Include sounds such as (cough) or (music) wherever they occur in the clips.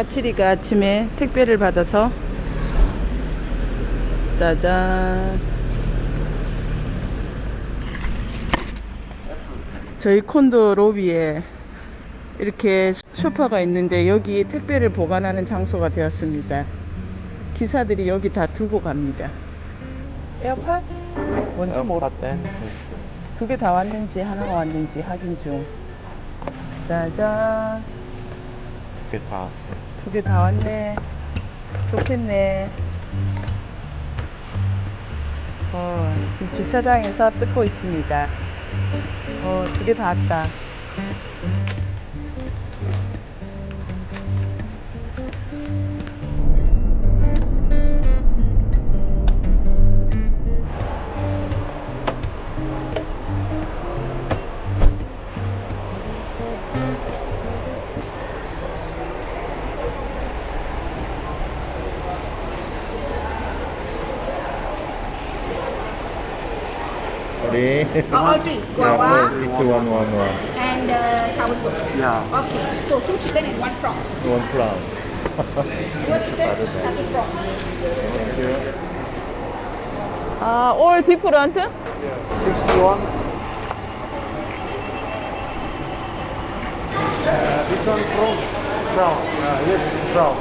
까칠이가 아침에 택배를 받아서 짜잔 저희 콘도 로비에 이렇게 쇼파가 있는데 여기 택배를 보관하는 장소가 되었습니다. 기사들이 여기 다 두고 갑니다. 에어팟? 뭔지 모르. 두개 다 왔는지 하나가 왔는지 확인 중. 짜잔. 두 개 다 왔어. 두 개 다 왔네. 좋겠네. 어, 지금 주차장에서 뜯고 있습니다. 어, 두 개 다 왔다. 우리 Oh, all three. Guava each one one one and uh, soursop. Yeah. Okay, so two chicken and one prawn. one crown. (laughs) Two chicken, Other satu prawn. Thank you. 아, 올 디프런트? 61. Uh, this one from brown. Uh, yes, it's brown.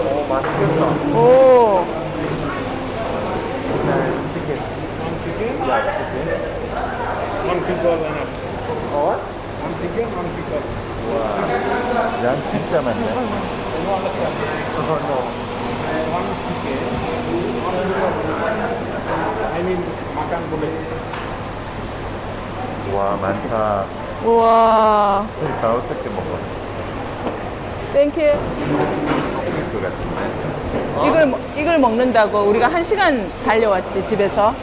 오, 맛있겠다. 오, Uh, chicken. One chicken? Yeah, chicken. One pickle enough. Oh, what? One chicken, one pickle. 와, 양 진짜 많네. No, understand. Oh, no. One chicken, one pickle. I mean, makan boleh. 와, 많다. 우와, 그러니까 어떻게 먹어? 땡큐. 같은데. 이걸, 먹- 이걸 먹는다고 우리가 한 시간 달려왔지, 집에서. (laughs)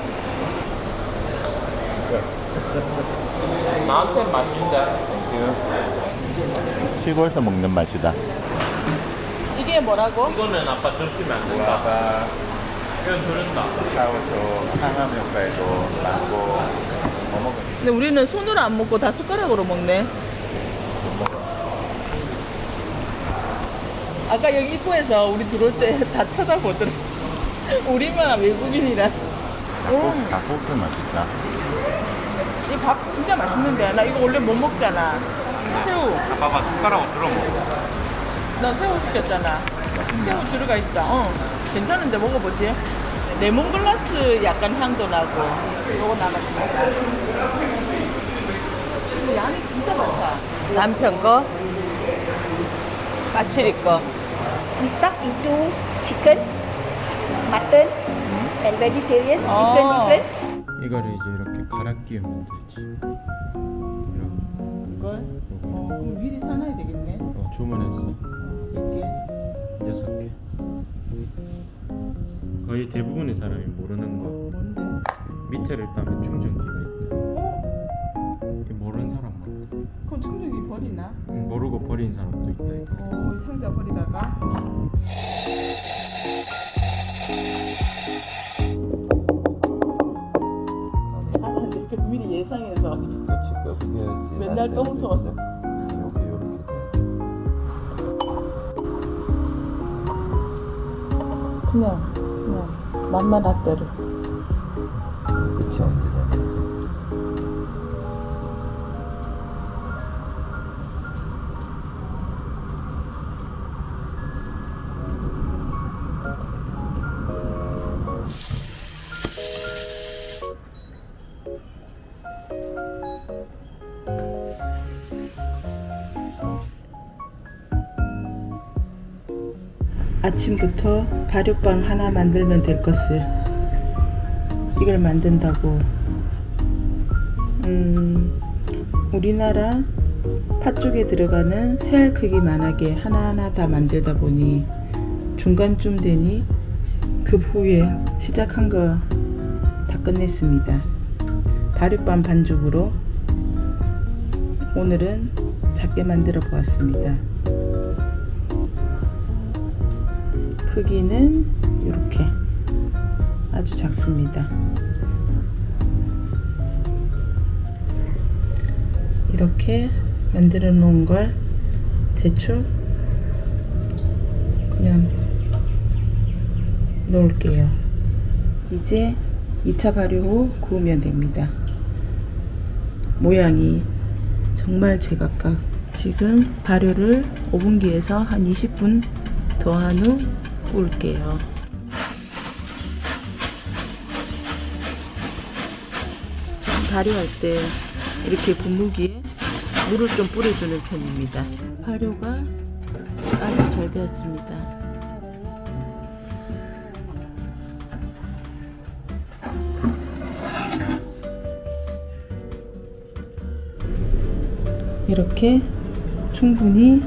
나한테. 땡큐. 시골에서 먹는 맛이다. 이게 뭐라고? 이거는 아빠 절기면 안 된다. 구아바, 이건 들은다. 샤오쇼, 항암 효과에도 많고 뭐 먹어? 근데 우리는 손으로 안 먹고 다 숟가락으로 먹네. 못 먹어. 아까 여기 입구에서 우리 들어올 때 (laughs) 다 쳐다보더라. (laughs) 우리만 외국인이라서. 음, 닭국, 닭국수 맛있다. 이 밥 진짜 맛있는데. 나 이거 원래 못 먹잖아. 새우. 아빠가 숟가락으로 들어 먹어. 나 새우 시켰잖아. 새우 들어가 있다. 어. 괜찮은데 먹어보지. 레몬글라스 약간 향도 나고. 요거 남았습니다. 근데 양이 진짜 많다. 남편 거, 까칠이 거. We stuck into chicken, mutton, and vegetarian. Different, Oh. different. 이거를 이제 이렇게 갈아 끼우면 되지. 이렇게 그걸? 어, 그럼 미리 사놔야 되겠네. 어, 주문했어. 이렇게. 여섯 개. 거의 대부분의 사람이 모르는 거. 뭔데? 밑에를 따면 충전기가 있다. 어? 이거 모르는 사람 많다. 그럼 청정기 버리나? 음, 모르고 버린 사람도 있다. 이거. 어, 이 상자 버리다가. 이렇게 미리 예상해서. 그렇지, 그렇게 해야지. 맨날 요렇게 돼. 그냥, 그냥, 맛만 나대로. 끝이 안되 아침부터 발효빵 하나 만들면 될 것을. 이걸 만든다고. 음 우리나라 팥죽에 들어가는 새알 크기만하게 하나하나 다 만들다 보니 중간쯤 되니 그 후에 시작한 거 다 끝냈습니다. 발효빵 반죽으로 오늘은 작게 만들어 보았습니다 크기는 이렇게 아주 작습니다. 이렇게 만들어 놓은 걸 대충 그냥 놓을게요. 이제 2차 발효 후 구우면 됩니다. 모양이 정말 제각각. 지금 발효를 오븐기에서 한 20분 더한 후 구울게요. 지금 발효할 때 이렇게 분무기에 물을 좀 뿌려주는 편입니다. 발효가 아주 잘 되었습니다. 이렇게 충분히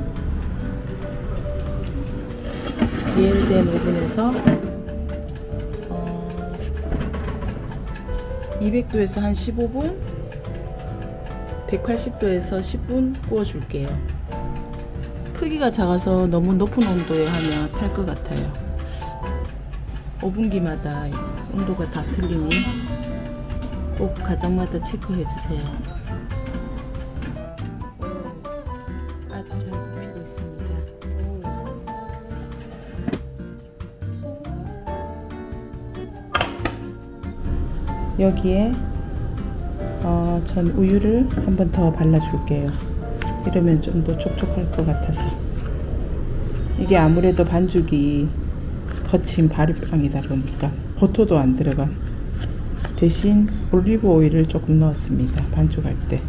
예열된 오븐에서 어, 200도에서 한 15분 180도에서 10분 구워줄게요. 크기가 작아서 너무 높은 온도에 하면 탈 것 같아요. 오븐기마다 온도가 다 틀리니 꼭 가정마다 체크해 주세요. 여기에 어, 전 우유를 한 번 더 발라줄게요. 이러면 좀 더 촉촉할 것 같아서. 이게 아무래도 반죽이 거친 발효빵이다 보니까 버터도 안 들어간 대신 올리브 오일을 조금 넣었습니다. 반죽할 때.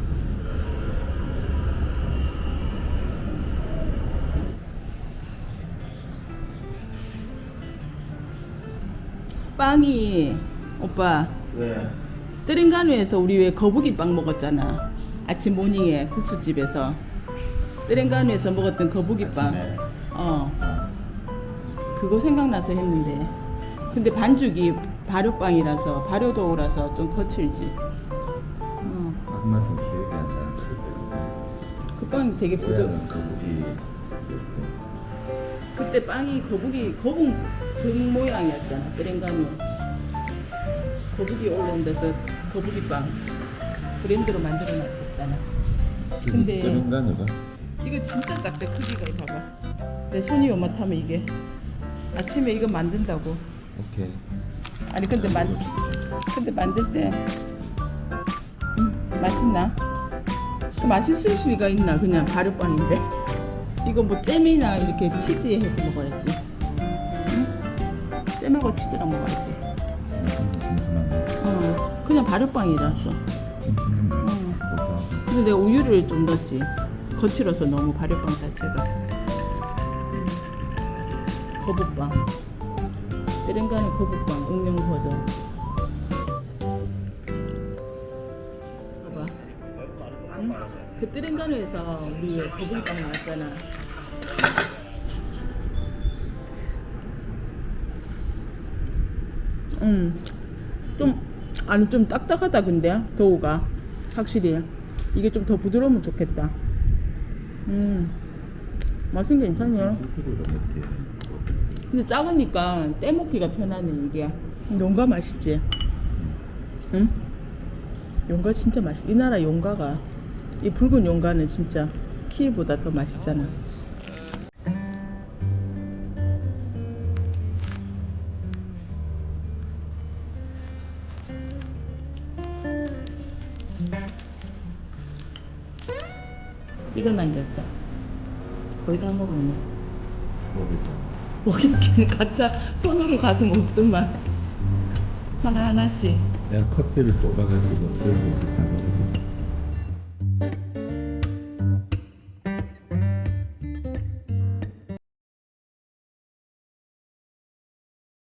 빵이 오빠 네. 뜨랭가누에서 우리 왜 거북이 빵 먹었잖아. 아침 모닝에 국수집에서 뜨랭가누에서 먹었던 거북이 빵. 아침에. 어. 그거 생각나서 했는데. 근데 반죽이 발효빵이라서 발효도우라서 좀 거칠지. 어. 맛은 기억이 안 나는데 그 되게 부드. 거북이 그때 빵이 거북이 거북 등 모양이었잖아. 뜨랭가누. 거북이 올라온 데서 거북이 빵 브랜드로 만들어 놨었잖아. 근데- 뜨는 가느가? 이거 진짜 작다 크기가. 이 봐봐. 내 손이 요만하면 이게. 아침에 이거 만든다고. 오케이. 아니 근데 만 근데 만들 때 음, 맛있나? 맛있을 수가 있나? 그냥 발효빵인데. 이거 뭐 잼이나 이렇게 치즈에 해서 먹어야지. 응? 잼하고 치즈랑 먹어야지 그냥 발효빵이라서. 고소하고 근데 내가 우유를 좀 넣었지. 거칠어서 너무 발효빵 자체가. 음. 거북빵. 베렌가는 거북빵 응용 버전. 봐봐. 응? 그 뜨랭가누에서 우리 왜 거북빵 나왔잖아. 음, 좀 아니 좀 딱딱하다 근데 도우가 확실히 이게 좀 더 부드러우면 좋겠다. 음, 맛은 괜찮네요. 근데 작으니까 떼먹기가 편하네 이게. 용가 맛있지? 응? 용가 진짜 맛있. 이 나라 용가가 이 붉은 용가는 진짜 키위보다 더 맛있잖아. 이걸 남겼다. 거의 다 먹었네. 거기다 먹이기는 각자 손으로 가슴 없더만. 하나 하나씩. 내가 커피를 뽑아가지고 들고 다 먹어보자